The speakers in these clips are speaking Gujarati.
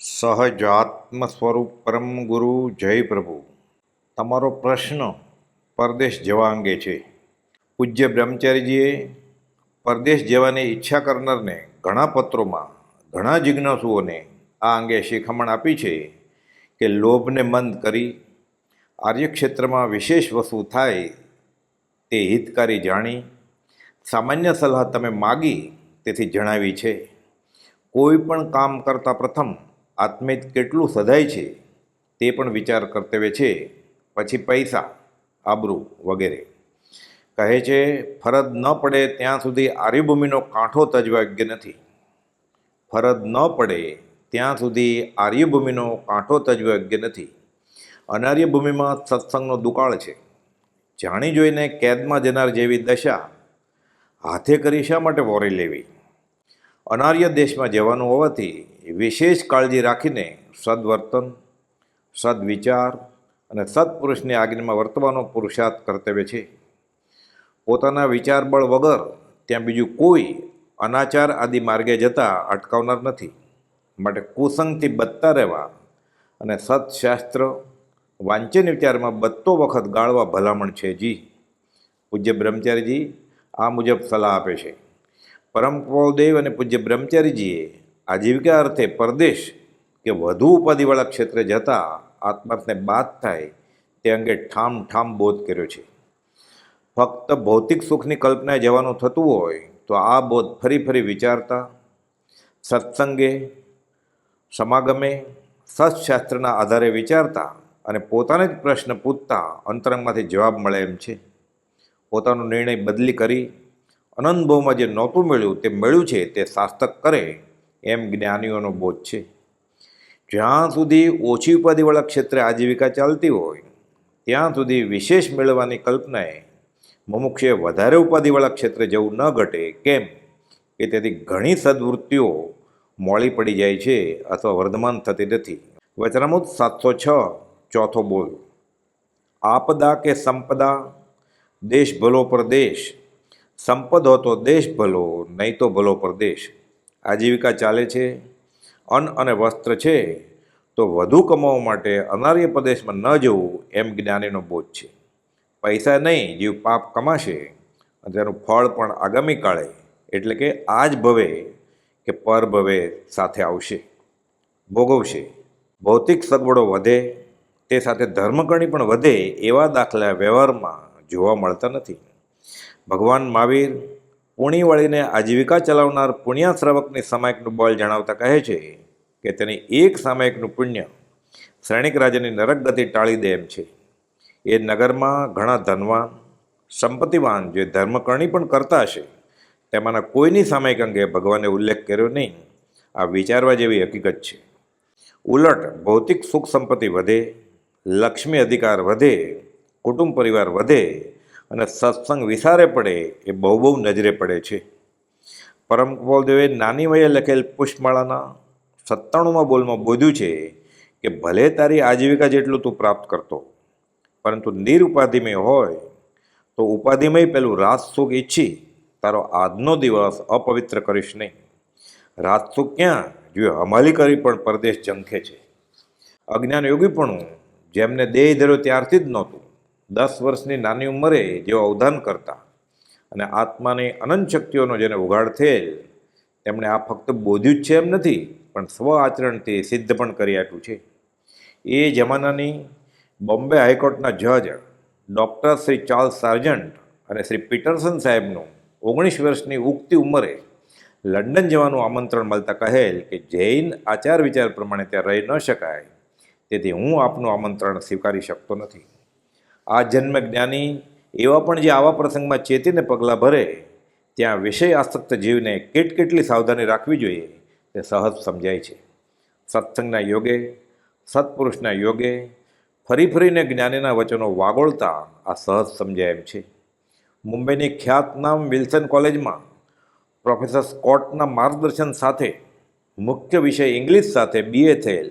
સહજાત્મ સ્વરૂપ પરમ ગુરુ જય પ્રભુ. તમારો પ્રશ્ન પરદેશ જવા અંગે છે. પૂજ્ય બ્રહ્મચારીજીએ પરદેશ જવાની ઈચ્છા કરનારને ઘણા પત્રોમાં, ઘણા જિજ્ઞાસુઓને આ અંગે શિખામણ આપી છે કે લોભને મંદ કરી, આર્યક્ષેત્રમાં વિશેષ વસ્તુ થાય તે હિતકારી જાણી, સામાન્ય સલાહ તમે માગી તેથી જણાવી છે. કોઈ પણ કામ કરતાં પ્રથમ આત્મિત કેટલું સધાય છે તે પણ વિચાર કર્તવ્ય છે, પછી પૈસા, આબરૂ વગેરે. કહે છે, ફરજ ન પડે ત્યાં સુધી આર્યભૂમિનો કાંઠો તજવા યોગ્ય નથી. ફરજ ન પડે ત્યાં સુધી આર્યભૂમિનો કાંઠો તજવા યોગ્ય નથી. અનાર્ય ભૂમિમાં સત્સંગનો દુકાળ છે. જાણી જોઈને કેદમાં જનાર જેવી દશા. હાથે કરી શા માટે વોરી લેવી? અનાર્ય દેશમાં જવાનું હોવાથી વિશેષ કાળજી રાખીને સદવર્તન, સદવિચાર અને સત્પુરુષની આજ્ઞામાં વર્તવાનો પુરુષાર્થ કર્તવ્ય છે. પોતાના વિચાર બળ વગર ત્યાં બીજું કોઈ અનાચાર આદિ માર્ગે જતા અટકાવનાર નથી. માટે કુસંગથી બચતા રહેવા અને સત્શાસ્ત્ર, વાંચન વિચારમાં બત્તો વખત ગાળવા ભલામણ છે જી. પૂજ્ય બ્રહ્મચારીજી આ મુજબ સલાહ આપે છે. પરમ દેવ અને પૂજ્ય બ્રહ્મચારીજીએ આજીવિકા અર્થે પરદેશ કે વધુ ઉપાધિવાળા ક્ષેત્રે જતા આત્માર્થને બાદ થાય તે અંગે ઠામ ઠામ બોધ કર્યો છે. ફક્ત ભૌતિક સુખની કલ્પનાએ જવાનું થતું હોય તો આ બોધ ફરી ફરી વિચારતા, સત્સંગે, સમાગમે, સત્શાસ્ત્રના આધારે વિચારતા અને પોતાને જ પ્રશ્ન પૂછતા અંતરંગમાંથી જવાબ મળે એમ છે. પોતાનો નિર્ણય બદલી કરી અનંતભવમાં જે નહોતું મળ્યું તે મળ્યું છે તે શાસ્તક કરે એમ જ્ઞાનીઓનો બોધ છે. જ્યાં સુધી ઓછી ઉપાધિવાળા ક્ષેત્રે આજીવિકા ચાલતી હોય, ત્યાં સુધી વિશેષ મેળવવાની કલ્પનાએ મુમુક્ષે વધારે ઉપાધિવાળા ક્ષેત્રે જવું ન ઘટે. કેમ? કે તેથી ઘણી સદવૃત્તિઓ મોડી પડી જાય છે અથવા વર્ધમાન થતી નથી. વચનામૃત સાતસો છ, ચોથો બોલ. આપદા કે સંપદા? દેશ ભલો પ્રદેશ. સંપદ હો તો દેશ ભલો, નહીં તો ભલો પ્રદેશ. આજીવિકા ચાલે છે, અન્ન અને વસ્ત્ર છે, તો વધુ કમાવા માટે અનાર્ય પ્રદેશમાં ન જવું એમ જ્ઞાનીનો બોધ છે. પૈસા નહીં, જીવ પાપ કમાશે અને તેનું ફળ પણ આગામી કાળે, એટલે કે આજ ભવે કે પર ભવે સાથે આવશે. ભોગવશે. ભૌતિક સગવડો વધે, તે સાથે ધર્મકરણી પણ વધે એવા દાખલા વ્યવહારમાં જોવા મળતા નથી. ભગવાન મહાવીર પુણ્ય વળીને આજીવિકા ચલાવનાર પુણ્યા શ્રાવકની સામાયિકનું બળ જણાવતા કહે છે કે તેની એક સામાયિકનું પુણ્ય શ્રેણિક રાજાની નરક ગતિ ટાળી દે એમ છે. એ નગરમાં ઘણા ધનવાન, સંપત્તિવાન જે ધર્મકરણી પણ કરતા હશે, તેમાંના કોઈની સામાયિક અંગે ભગવાને ઉલ્લેખ કર્યો નહીં, આ વિચારવા જેવી હકીકત છે. ઉલટ ભૌતિક સુખ સંપત્તિ વધે, લક્ષ્મી અધિકાર વધે, કુટુંબ પરિવાર વધે અને સત્સંગ વિસારે પડે એ બહુ બહુ નજરે પડે છે. પરમ દેવે નાની વયે લખેલ પુષ્પમાળાના સત્તાણુંમાં બોલમાં બોધ્યું છે કે ભલે તારી આજીવિકા જેટલું તું પ્રાપ્ત કરતો, પરંતુ નિરુપાધિમય હોય તો ઉપાધિમય પેલું રાજસુખ ઈચ્છી, તારો આજનો દિવસ અપવિત્ર કરીશ નહીં. રાજસુખ ક્યાં? જો હમાલી કરી પણ પરદેશ ઝંખે છે. અજ્ઞાન યોગીપણું જેમને દેહ ધર્યો ત્યારથી જ નહોતું. દસ વર્ષની નાની ઉંમરે જેઓ અવધાન કરતા અને આત્માની અનંત શક્તિઓનો જેને ઉઘાડ થયેલ, તેમણે આ ફક્ત બોધ્યું જ છે એમ નથી, પણ સ્વ આચરણથી સિદ્ધ પણ કરી આપ્યું છે. એ જમાનાની બોમ્બે હાઈકોર્ટના જજ ડૉક્ટર શ્રી ચાર્લ્સ સાર્જન્ટ અને શ્રી પીટરસન સાહેબનું ઓગણીસ વર્ષની ઉગતી ઉંમરે લંડન જવાનું આમંત્રણ મળતા કહેલ કે જૈન આચાર વિચાર પ્રમાણે ત્યાં રહી ન શકાય, તેથી હું આપનું આમંત્રણ સ્વીકારી શકતો નથી. આ જન્મ જ્ઞાની એવા પણ જે આવા પ્રસંગમાં ચેતીને પગલાં ભરે, ત્યાં વિષય આસક્ત જીવને કેટ કેટલી સાવધાની રાખવી જોઈએ તે સહજ સમજાય છે. સત્સંગના યોગે, સત્પુરુષના યોગે, ફરી ફરીને જ્ઞાનીના વચનો વાગોળતા આ સહજ સમજાય એમ છે. મુંબઈની ખ્યાતનામ વિલ્સન કોલેજમાં પ્રોફેસર સ્કોટના માર્ગદર્શન સાથે મુખ્ય વિષય ઇંગ્લિશ સાથે બીએ થયેલ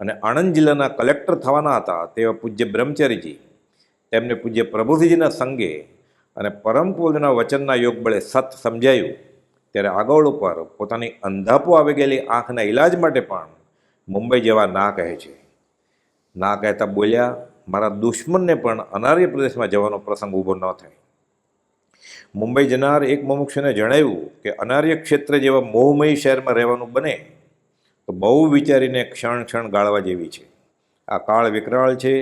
અને આણંદ જિલ્લાના કલેક્ટર થવાના હતા તેવા પૂજ્ય બ્રહ્મચારીજી તેમને પૂજ્ય પ્રભુજીના સંગે અને પરમ પૂજના વચનના યોગ બળે સત સમજાયું. ત્યારે આગળ ઉપર પોતાની અંધાપો આવી ગયેલી આંખના ઈલાજ માટે પણ મુંબઈ જવા ના કહે છે. ના કહેતા બોલ્યા, મારા દુશ્મનને પણ અનાર્ય પ્રદેશમાં જવાનો પ્રસંગ ઊભો ન થાય. મુંબઈ જનાર એક મુમુક્ષને જણાવ્યું કે અનાર્ય ક્ષેત્ર જેવા મોહમય શહેરમાં રહેવાનું બને તો બહુ વિચારીને ક્ષણ ક્ષણ ગાળવા જેવી છે. આ કાળ વિકરાળ છે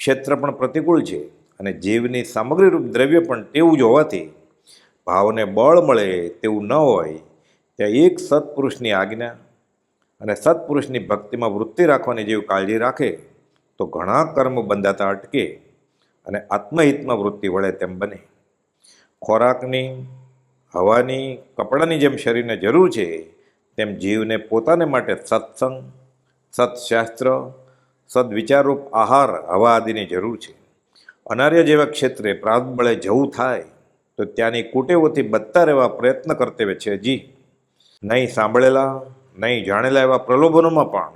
ક્ષેત્ર પણ પ્રતિકૂળ છે અને જીવની સામગ્રીરૂપ દ્રવ્ય પણ તેવું જ હોવાથી ભાવને બળ મળે તેવું ન હોય, ત્યાં એક સત્પુરુષની આજ્ઞા અને સત્પુરુષની ભક્તિમાં વૃત્તિ રાખવાની જેવી કાળજી રાખે, તો ઘણા કર્મ બંધાતા અટકે અને આત્મહિતમાં વૃત્તિ વળે તેમ બને. ખોરાકની, હવાની, કપડાની જેમ શરીરને જરૂર છે, તેમ જીવને પોતાને માટે સત્સંગ, સત્શાસ્ત્ર સદવિચારરૂપ આહાર હવા આદિની જરૂર છે. અનાર્ય જેવા ક્ષેત્રે પ્રાતબળે જવું થાય, તો ત્યાંની કુટેવોથી બચતા રહેવા પ્રયત્ન કર્તવ્ય છે જી. નહીં સાંભળેલા, નહીં જાણેલા એવા પ્રલોભનોમાં પણ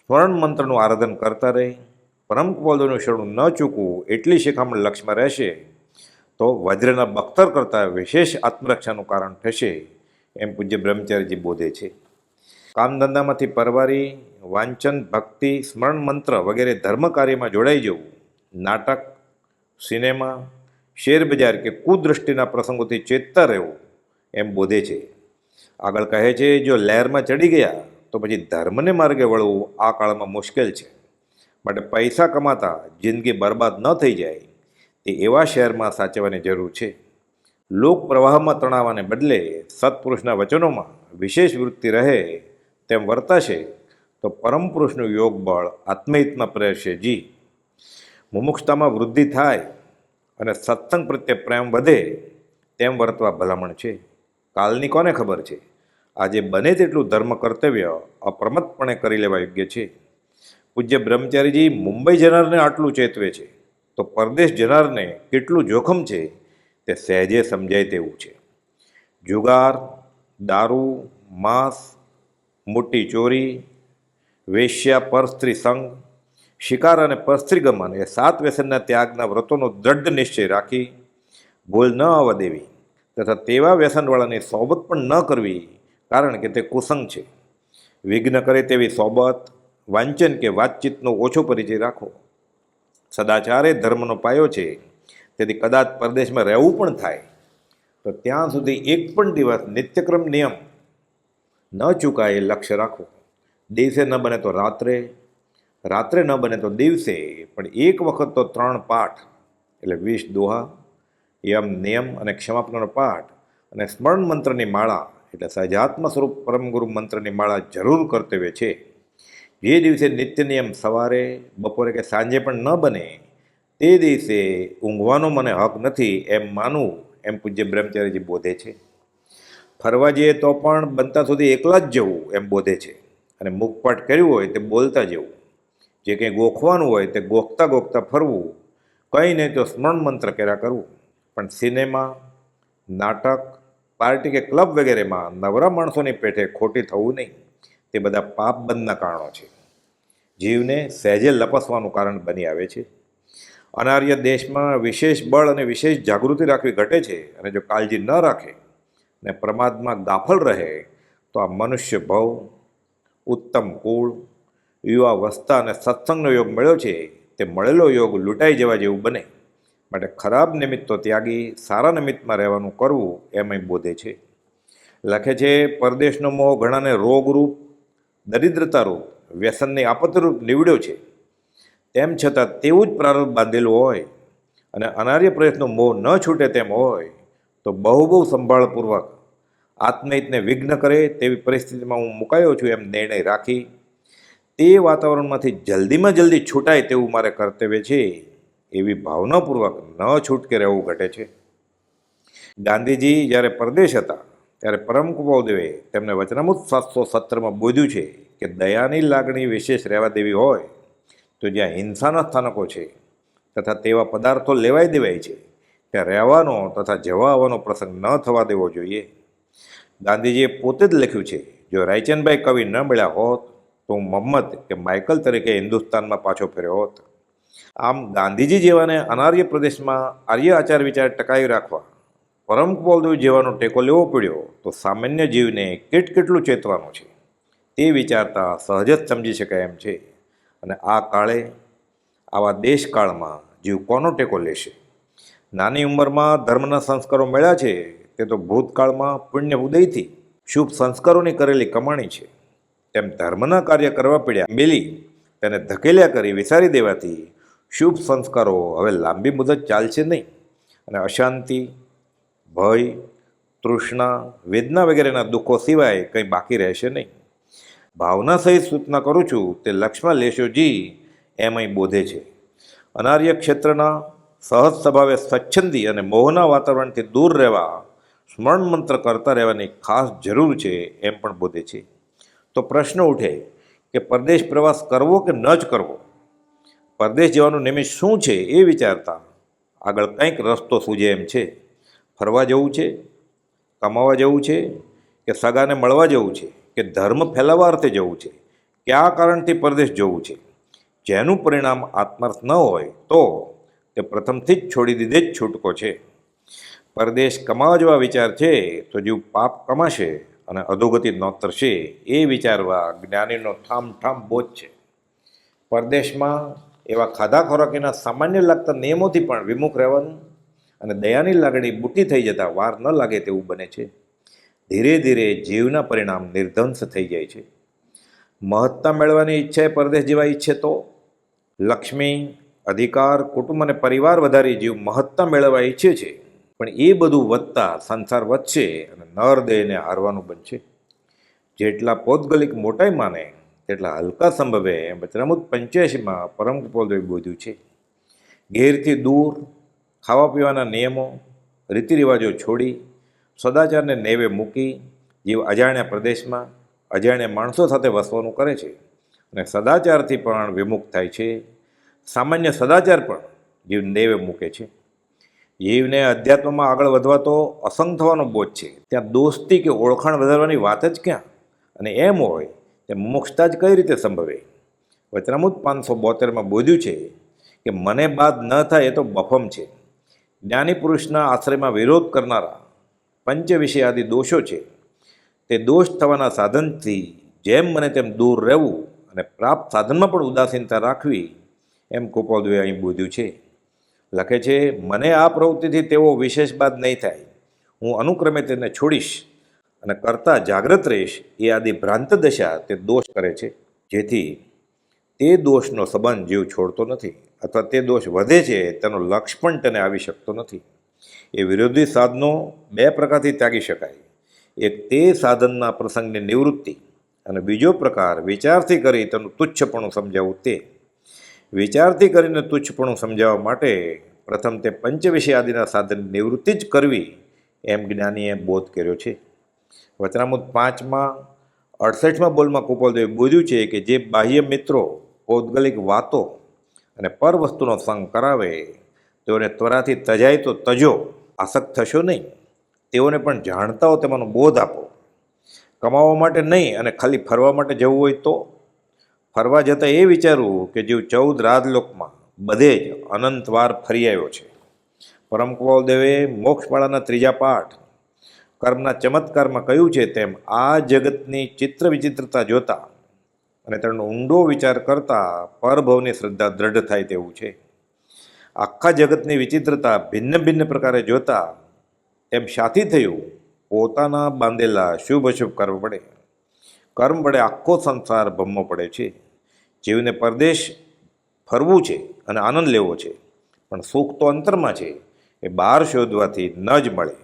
સ્મરણ મંત્રનું આરાધન કરતા રહે, પરમ કપોલનું શરણું ન ચૂકવું એટલી શિખામણ લક્ષ્યમાં રહેશે, તો વજ્રના બખ્તર કરતાં વિશેષ આત્મરક્ષાનું કારણ થશે, એમ પૂજ્ય બ્રહ્મચારીજી બોધે છે. કામધંધામાંથી પરવારી, વાંચન, ભક્તિ, સ્મરણ મંત્ર વગેરે ધર્મ કાર્યમાં જોડાઈ જવું, નાટક, સિનેમા શેરબજાર કે કુદૃષ્ટિના પ્રસંગોથી ચેતતા રહેવું એમ બોધે છે. આગળ કહે છે, જો લહેરમાં ચડી ગયા તો પછી ધર્મને માર્ગે વળવું આ કાળમાં મુશ્કેલ છે. માટે પૈસા કમાતા, જિંદગી બરબાદ ન થઈ જાય, તે એવા શહેરમાં સાચવવાની જરૂર છે. લોક પ્રવાહમાં તણાવવાને બદલે સત્પુરુષના વચનોમાં વિશેષ વૃત્તિ રહે તેમ વર્તાશે તો પરમ પુરુષનું યોગ બળ આત્મહિતમાં પ્રેરશે જી. મુમુક્ષતામાં વૃદ્ધિ થાય અને સત્સંગ પ્રત્યે પ્રેમ વધે તેમ વર્તવા ભલામણ છે. કાલની કોને ખબર છે? આજે બને તેટલું ધર્મ કર્તવ્ય અપ્રમતપણે કરી લેવા યોગ્ય છે. પૂજ્ય બ્રહ્મચારીજી, મુંબઈ જનારને આટલું ચેતવે છે. તો પરદેશ જનારને કેટલું જોખમ છે તે સહેજે સમજાય તેવું છે. જુગાર, દારૂ, માંસ મોટી ચોરી, વેશ્યા પરસ્ત્રી સંઘ શિકાર અને પરસ્ત્રી ગમન, એ સાત વ્યસનના ત્યાગના વ્રતોનો દ્રઢ નિશ્ચય રાખી ભૂલ ન આવવા દેવી તથા તેવા વ્યસનવાળાની સોબત પણ ન કરવી, કારણ કે તે કુસંગ છે. વિઘ્ન કરે તેવી સોબત, વાંચન કે વાતચીતનો ઓછો પરિચય રાખો. સદાચાર ધર્મનો પાયો છે. તેથી કદાચ પરદેશમાં રહેવું પણ થાય. તો ત્યાં સુધી એક પણ દિવસ નિત્યક્રમ નિયમ ન ચૂકાય એ લક્ષ્ય રાખો દિવસે ન બને તો રાત્રે રાત્રે ન બને તો દિવસે, પણ એક વખત તો ત્રણ પાઠ, એટલે વીસ દોહા, યમ નિયમ અને ક્ષમાપનાનો પાઠ અને સ્મરણ મંત્રની માળા, એટલે સહજાત્મ સ્વરૂપ પરમગુરુ મંત્રની માળા જરૂર કર્તવ્ય છે. જે દિવસે નિત્ય નિયમ સવારે, બપોરે કે સાંજે પણ ન બને, તે દિવસે ઊંઘવાનો મને હક નથી એમ માનવું એમ પૂજ્ય બ્રહ્મચારીજી બોધે છે. ફરવા જઈએ તો પણ બનતા સુધી એકલા જ જવું એમ બોધે છે. અને મુખપાઠ કર્યું હોય તે બોલતા જવું. જે કંઈ ગોખવાનું હોય તે ગોખતા ગોખતા ફરવું. કંઈ નહીં તો સ્મરણ મંત્ર કર્યા કરવું. પણ સિનેમા, નાટક, પાર્ટી કે ક્લબ વગેરેમાં નવરા માણસોની પેઠે ખોટી થવું નહીં. તે બધા પાપ બંધના કારણો છે. જીવને સહેજે લપસવાનું કારણ બની આવે છે. અનાર્ય દેશમાં વિશેષ બળ અને વિશેષ જાગૃતિ રાખવી ઘટે છે અને જો કાળજી ન રાખે ને પ્રમાદમાં ગાફલ રહે, તો આ મનુષ્ય ભવ, ઉત્તમ કુળ, યુવા વસ્તા અને સત્સંગનો યોગ મળ્યો છે, તે મળેલો યોગ લૂંટાઈ જવા જેવું બને. માટે ખરાબ નિમિત્તો ત્યાગી, સારા નિમિત્તમાં રહેવાનું કરવું એમ બોધે છે. લખે છે, પરદેશનો મોહ ઘણાને રોગરૂપ, દરિદ્રતારૂપ, વ્યસનની આપતરૂપ નીવડ્યો છે. તેમ છતાં તેવું જ પ્રારંભ બાંધેલું હોય અને અનાર્ય પ્રયત્નો મોહ ન છૂટે તેમ હોય તો બહુ બહુ સંભાળપૂર્વક આત્મહિતને વિઘ્ન કરે તેવી પરિસ્થિતિમાં હું મુકાયો છું એમ નિર્ણય રાખી તે વાતાવરણમાંથી જલ્દીમાં જલ્દી છૂટાય તેવું મારે કર્તવ્ય છે, એવી ભાવનાપૂર્વક ન છૂટકે રહેવું ઘટે છે. ગાંધીજી જ્યારે પરદેશ હતા, ત્યારે પરમ કુપાવદેવે તેમને વચનામૃત સાતસો સત્તરમાં બોધ્યું છે કે દયાની લાગણી વિશેષ રહેવા દેવી હોય તો જ્યાં હિંસાના સ્થાનકો છે તથા તેવા પદાર્થો લેવાઈ દેવાય છે ત્યાં રહેવાનો તથા જવા આવવાનો પ્રસંગ ન થવા દેવો જોઈએ. ગાંધીજીએ પોતે જ લખ્યું છે, જો રાયચંદભાઈ કવિ ન મળ્યા હોત, તો હું મોહમ્મદ કે માઇકલ તરીકે હિન્દુસ્તાનમાં પાછો ફર્યો હોત. આમ ગાંધીજી જેવાને અનાર્ય પ્રદેશમાં આર્ય આચાર વિચાર ટકાવી રાખવા, પરમ કપોલદેવ જેવાનો ટેકો લેવો પડ્યો, તો સામાન્ય જીવને કેટ કેટલું ચેતવાનું છે? તે વિચારતા સહજ જ સમજી શકાય એમ છે. અને આ કાળે, આવા દેશકાળમાં જીવ કોનો ટેકો લેશે? નાની ઉંમરમાં ધર્મના સંસ્કારો મળ્યા છે, તે તો ભૂતકાળમાં પુણ્ય ઉદયથી શુભ સંસ્કારોની કરેલી કમાણી છે. તેમ ધર્મના કાર્ય કરવા પડ્યા, મેલી તેને ધકેલ્યા કરી વિસારી દેવાથી શુભ સંસ્કારો હવે લાંબી મુદત ચાલશે નહીં. અને અશાંતિ, ભય, તૃષ્ણા, વેદના વગેરેના દુઃખો સિવાય કંઈ બાકી રહેશે નહીં. ભાવના સહિત સૂચના કરું છું, તે લક્ષ્મણ લેશોજી એમ અહીં બોધે છે. અનાર્ય ક્ષેત્રના સહજ સ્વભાવે સ્વચ્છંદી અને મોહના વાતાવરણથી દૂર રહેવા, સ્મરણ મંત્ર કરતા રહેવાની ખાસ જરૂર છે એમ પણ બોધે છે. તો પ્રશ્ન ઉઠે કે પરદેશ પ્રવાસ કરવો કે ન જ કરવો? પરદેશ જવાનું નિમિત્ત શું છે એ વિચારતા આગળ કંઈક રસ્તો સૂજે એમ છે. ફરવા જવું છે? કમાવા જવું છે? કે સગાને મળવા જવું છે? કે ધર્મ ફેલાવવા અર્થે જવું છે? કયા કારણથી પરદેશ જવું છે? જેનું પરિણામ આત્માર્થ ન હોય તો તે પ્રથમથી જ છોડી દીધે જ છૂટકો છે. પરદેશ કમાવા જેવા વિચાર છે, તો જીવ પાપ કમાશે અને અધોગતિ નોતરશે એ વિચારવા જ્ઞાનીનો ઠામ ઠામ બોજ છે. પરદેશમાં એવા ખાધા ખોરાકીના સામાન્ય લાગતા નિયમોથી પણ વિમુખ રહેવાનું અને દયાની લાગણી બુટી થઈ જતાં વાર ન લાગે તેવું બને છે. ધીરે ધીરે જીવના પરિણામ નિર્ધંસ થઈ જાય છે. મહત્તા મેળવવાની ઈચ્છા એ પરદેશ જેવા ઈચ્છે તો? લક્ષ્મી અધિકાર, કુટુંબ અને પરિવાર વધારી જીવ મહત્તા મેળવવા ઈચ્છે છે. પણ એ બધું વધતા સંસાર વધશે અને નર દેહને હારવાનું બનશે. જેટલા પૌદ્ગલિક મોટાઈ માને, તેટલા હલકા સંભવે એમ વચનામૃત પંચ્યાસીમાં પરમ કૃપાલદેવે બોધ્યું છે. ઘેરથી દૂર ખાવા પીવાના નિયમો, રીતિરિવાજો છોડી, સદાચારને નેવે મૂકી, જીવ અજાણ્યા પ્રદેશમાં અજાણ્યા માણસો સાથે વસવાનું કરે છે. અને સદાચારથી પણ વિમુખ થાય છે. સામાન્ય સદાચાર પણ જીવ દેવે મૂકે છે. જીવને અધ્યાત્મમાં આગળ વધવા તો અસંગ થવાનો બોધ છે. ત્યાં દોસ્તી કે ઓળખાણ વધારવાની વાત જ ક્યાં? અને એમ હોય તે મોક્ષતા જ કઈ રીતે સંભવે? વચનામૂત પાંચસો બોતેરમાં બોધ્યું છે કે મને બાદ ન થાય એ તો બફમ છે. જ્ઞાની પુરુષના આશ્રયમાં વિરોધ કરનારા પંચ વિષય આદિ દોષો છે. તે દોષ થવાના સાધનથી જેમ મને તેમ દૂર રહેવું અને પ્રાપ્ત સાધનમાં પણ ઉદાસીનતા રાખવી એમ ગોપાલદેવે અહીં બોધ્યું છે. લખે છે, મને આ પ્રવૃત્તિથી તેઓ વિશેષ બાદ નહીં થાય. હું અનુક્રમે તેને છોડીશ અને કરતા જાગ્રત રહીશ. એ આદિ ભ્રાંત દશા તે દોષ કરે છે. જેથી તે દોષનો સંબંધ જીવ છોડતો નથી અથવા તે દોષ વધે છે, તેનો લક્ષ પણ તેને આવી શકતો નથી. એ વિરોધી સાધનો બે પ્રકારથી ત્યાગી શકાય. એક તે સાધનના પ્રસંગની નિવૃત્તિ અને બીજો પ્રકાર વિચારથી કરી તેનું તુચ્છપણું સમજાવવું તે. વિચારથી કરીને તુચ્છપણું સમજાવવા માટે પ્રથમ તે પંચવિષય આદિના સાધનની નિવૃત્તિ જ કરવી એમ જ્ઞાનીએ બોધ કર્યો છે. વચનામુદ પાંચમાં, અડસઠમાં બોલમાં કુપોલદેવે બોધ્યું છે કે જે બાહ્ય મિત્રો પૌદ્ગલિક વાતો અને પર વસ્તુનો સંગ કરાવે, તેઓને ત્વરાથી તજાય તો તજો, આસક્ત થશો નહીં. તેઓને પણ જાણતા હો તેમાંનો બોધ આપો. કમાવા માટે નહીં અને ખાલી ફરવા માટે જવું હોય તો ફરવા જતાં એ વિચારવું કે જીવ ચૌદ રાજલોકમાં બધે જ અનંતવાર ફરી આવ્યો છે. પરમ કુવલદેવે મોક્ષમાળાના ત્રીજા પાઠ, કર્મના ચમત્કારમાં કહ્યું છે તેમ આ જગતની ચિત્ર વિચિત્રતા જોતા અને તેનો ઊંડો વિચાર કરતાં પરભવની શ્રદ્ધા દ્રઢ થાય તેવું છે. આખા જગતની વિચિત્રતા ભિન્ન ભિન્ન પ્રકારે જોતા એમ સાથી થયું, પોતાના બાંધેલા શુભ અશુભ કર્મ પડે કર્મ વડે આખો સંસાર ભમવો પડે છે. જીવને પરદેશ ફરવું છે અને આનંદ લેવો છે. પણ સુખ તો અંતરમાં છે. એ બહાર શોધવાથી ન જ મળે.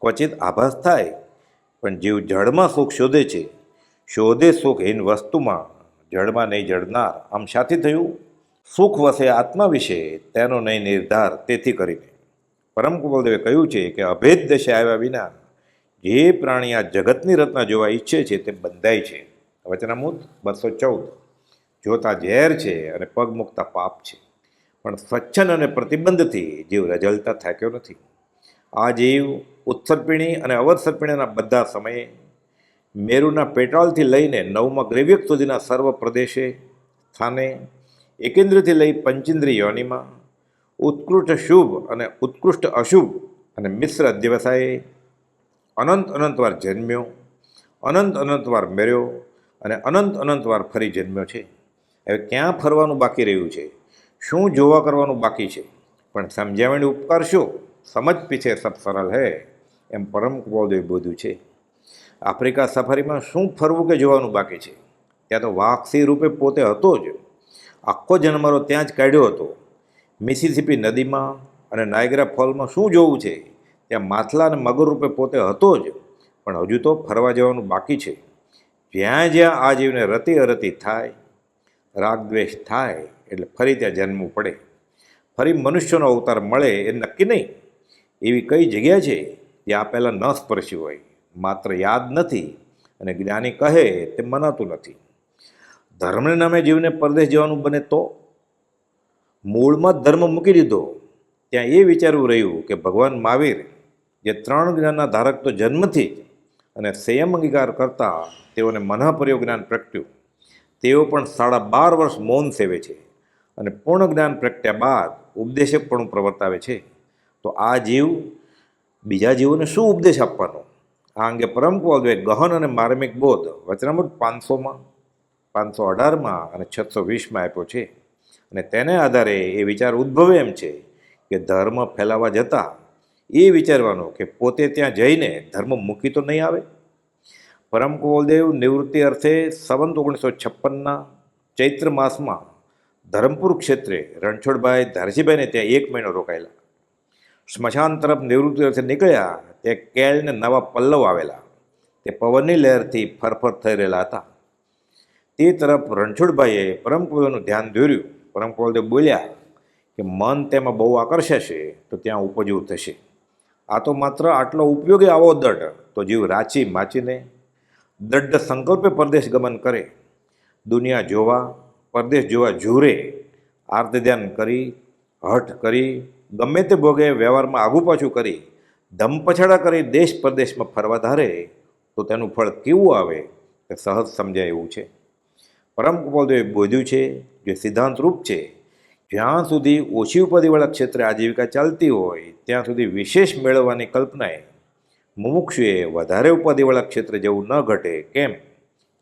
ક્વચિત આભાસ થાય, પણ જીવ જળમાં સુખ શોધે છે. શોધે સુખ હીન વસ્તુમાં, જળમાં નહીં જળનાર. આમ શાથી થયું? સુખ વસે આત્મા વિશે, તેનો નહીં નિર્ધાર. તેથી કરીને. પરમ કુબલદેવે કહ્યું છે કે અભેદ દશા આવ્યા વિના જે પ્રાણી આ જગતની રચના જોવા ઈચ્છે છે તે બંધાય છે. વચનામૂત બસો ચૌદ. જોતા ઝેર છે અને પગ મૂકતા પાપ છે. પણ સ્વચ્છન અને પ્રતિબંધથી જીવ રજલતા થાક્યો નથી. આ જીવ ઉત્સર્પિણી અને અવત્સર્પિણીના બધા સમયે મેરુના પેટ્રોલથી લઈને નવમાં ગ્રેવ્યક સુધીના સર્વ પ્રદેશે, સ્થાને, એકેન્દ્રથી લઈ પંચેન્દ્રિય યોનિમાં ઉત્કૃષ્ટ શુભ અને ઉત્કૃષ્ટ અશુભ અને મિશ્ર અધ્યવસાયે અનંત અનંતવાર જન્મ્યો, અનંત અનંતવાર મેર્યો અને અનંત અનંત વાર ફરી જન્મ્યો છે. હવે ક્યાં ફરવાનું બાકી રહ્યું છે? શું જોવા કરવાનું બાકી છે? પણ સમજાવણી ઉપકાર શું? સમજ પીછે સબ સરળ હે, એમ પરમ કૃપાદેવ બોધ્યું છે. આફ્રિકા સફારીમાં શું ફરવું કે જોવાનું બાકી છે? ત્યાં તો વાઘસી રૂપે પોતે હતો જ. આખો જન્મરો ત્યાં જ કાઢ્યો હતો. મિસિસિપી નદીમાં અને નાયગ્રા ફોલમાં શું જોવું છે? ત્યાં માથલા અને મગર રૂપે પોતે હતો જ, પણ હજુ તો ફરવા જવાનું બાકી છે. જ્યાં જ્યાં આ જીવને રતિ અરતી થાય રાગદ્વેષ થાય, એટલે ફરી ત્યાં જન્મવું પડે. ફરી મનુષ્યનો અવતાર મળે એ નક્કી નહીં. એવી કઈ જગ્યા છે જ્યાં પહેલાં ન સ્પર્શ્યું હોય? માત્ર યાદ નથી અને જ્ઞાની કહે તે મનાતું નથી. ધર્મને નામે જીવને પરદેશ જવાનું બને તો? મૂળમાં ધર્મ મૂકી દીધો, ત્યાં એ વિચારવું રહ્યું કે ભગવાન મહાવીર જે ત્રણ જ્ઞાનના ધારક તો જન્મથી અને સંયમ અંગીકાર કરતા તેઓને મનઃપર્યો જ્ઞાન પ્રગટ્યું. તેઓ પણ સાડા બાર વર્ષ મૌન સેવે છે અને પૂર્ણ જ્ઞાન પ્રગટ્યા બાદ ઉપદેશક પણ પ્રવર્તાવે છે. તો આ જીવ બીજા જીવોને શું ઉપદેશ આપવાનો? આ અંગે પરમ કુવાદવે ગહન અને માર્મિક બોધ વચનામૃત પાંચસોમાં પાંચસો અઢારમાં અને છસો વીસમાં આપ્યો છે. અને તેને આધારે એ વિચાર ઉદ્ભવે એમ છે કે ધર્મ ફેલાવા જતાં એ વિચારવાનું કે પોતે ત્યાં જઈને ધર્મ મૂકી તો નહીં આવે? પરમ કુવલદેવ નિવૃત્તિ અર્થે સંવંત ઓગણીસો છપ્પનના ચૈત્ર માસમાં ધરમપુર ક્ષેત્રે રણછોડભાઈ ધારજીભાઈને ત્યાં એક મહિનો રોકાયેલા. સ્મશાન તરફ નિવૃત્તિ અર્થે નીકળ્યા, તે કેળને નવા પલ્લવ આવેલા. તે પવનની લહેરથી ફરફર થઈ રહેલા હતા. તે તરફ રણછોડભાઈએ પરમ કુવલનું ધ્યાન દોર્યું. પરમ કુવલદેવ બોલ્યા કે મન તેમાં બહુ આકર્ષાશે તો ત્યાં ઉપજવું થશે. આ તો માત્ર આટલો ઉપયોગી આવો દઢ તો જીવ રાચી માચીને દઢ સંકલ્પે પરદેશ ગમન કરે. દુનિયા જોવા, પરદેશ જોવા ઝૂરે. આર્ત ધ્યાન કરી, હઠ કરી, ગમે તે ભોગે વ્યવહારમાં આગુ પાછું કરી ધમ પછાડા કરી દેશ પરદેશમાં ફરવા ધારે, તો તેનું ફળ કેવું આવે? તે સહજ સમજાય એવું છે. પરમ કૃપાલદેવે બોધ્યું છે, જે સિદ્ધાંત રૂપ છે જ્યાં સુધી ઓછી ઉપાધિવાળા ક્ષેત્રે આજીવિકા ચાલતી હોય, ત્યાં સુધી વિશેષ મેળવવાની કલ્પનાએ મુમુક્ષુએ વધારે ઉપાધિવાળા ક્ષેત્રે જવું ન ઘટે. કેમ?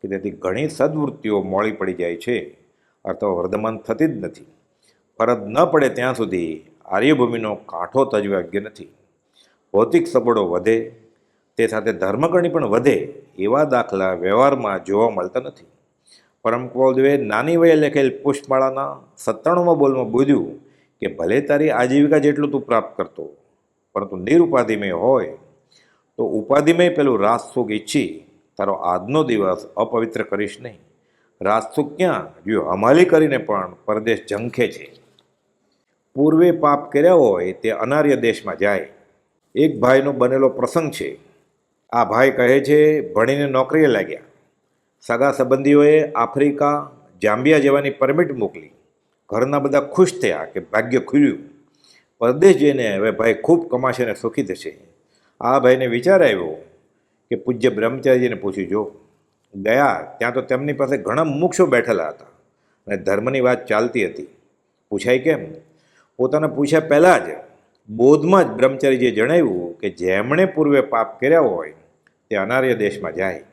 કે તેથી ઘણી સદવૃત્તિઓ મોડી પડી જાય છે અથવા વર્ધમાન થતી જ નથી. ફરજ ન પડે ત્યાં સુધી આર્યભૂમિનો કાંઠો તજવાગ્ય નથી. ભૌતિક સબળો વધે, તે સાથે ધર્મગણી પણ વધે, એવા દાખલા વ્યવહારમાં જોવા મળતા નથી. પરમ કુવલદેવે નાની વયે લખેલ પુષ્પમાળાના સત્તાણુંમાં બોલમાં બોલ્યું કે ભલે તારી આજીવિકા જેટલું તું પ્રાપ્ત કરતો, પરંતુ નિરુપાધિમય હોય, તો ઉપાધિમય પેલું રાજસુખ ઈચ્છી, તારો આજનો દિવસ અપવિત્ર કરીશ નહીં. રાજસુખ ક્યાં? જો હમાલી કરીને પણ પરદેશ ઝંખે છે. પૂર્વે પાપ કર્યા હોય તે અનાર્ય દેશમાં જાય. એક ભાઈનો બનેલો પ્રસંગ છે. આ ભાઈ કહે છે, ભણીને નોકરીએ લાગ્યા. સગા સંબંધીઓએ આફ્રિકા, જાંબિયા જવાની પરમિટ મોકલી. ઘરના બધા ખુશ થયા કે ભાગ્ય ખુલ્યું. પરદેશ જઈને હવે ભાઈ ખૂબ કમાશે અને સુખી થશે. આ ભાઈને વિચાર આવ્યો કે પૂજ્ય બ્રહ્મચારીજીને પૂછ્યું જો ગયા ત્યાં તો તેમની પાસે ઘણા મુક્ષો બેઠેલા હતા અને ધર્મની વાત ચાલતી હતી. પૂછાય કેમ? પોતાને પૂછ્યા પહેલાં જ બોધમાં જ બ્રહ્મચારીજીએ જણાવ્યું કે જેમણે પૂર્વે પાપ કર્યા હોય, તે અનાર્ય દેશમાં જાય.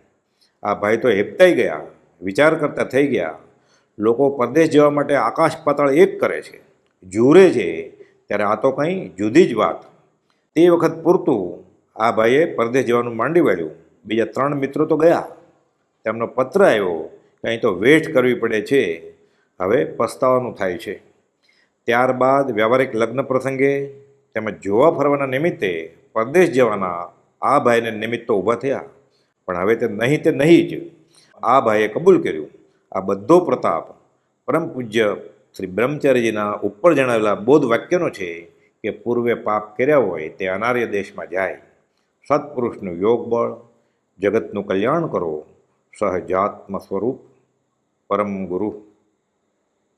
આ ભાઈ તો હેપતાઈ ગયા, વિચાર કરતા થઈ ગયા. લોકો પરદેશ જવા માટે આકાશ પાતાળ એક કરે છે, જુરે છે, ત્યારે આ તો કંઈ જુદી જ વાત. તે વખત પૂરતું આ ભાઈએ પરદેશ જવાનું માંડી વાળ્યું. બીજા ત્રણ મિત્રો તો ગયા. તેમનો પત્ર આવ્યો કે અહીં તો વેઠ કરવી પડે છે. હવે પસ્તાવાનું થાય છે. ત્યારબાદ વ્યવહારિક લગ્ન પ્રસંગે તેમજ જોવા ફરવાના નિમિત્તે પરદેશ જવાના આ ભાઈને નિમિત્તો ઊભા થયા. પણ હવે તે નહીં તે નહીં જ. આ ભાઈએ કબૂલ કર્યું. આ બધો પ્રતાપ પરમ પૂજ્ય શ્રી બ્રહ્મચારીજીના ઉપર જણાવેલા બોધ વાક્યનો છે કે પૂર્વે પાપ કર્યા હોય તે અનાર્ય દેશમાં જાય. સત્પુરુષનું યોગ બળ, જગતનું કલ્યાણ કરો. સહજાત્મ સ્વરૂપ પરમ ગુરુ.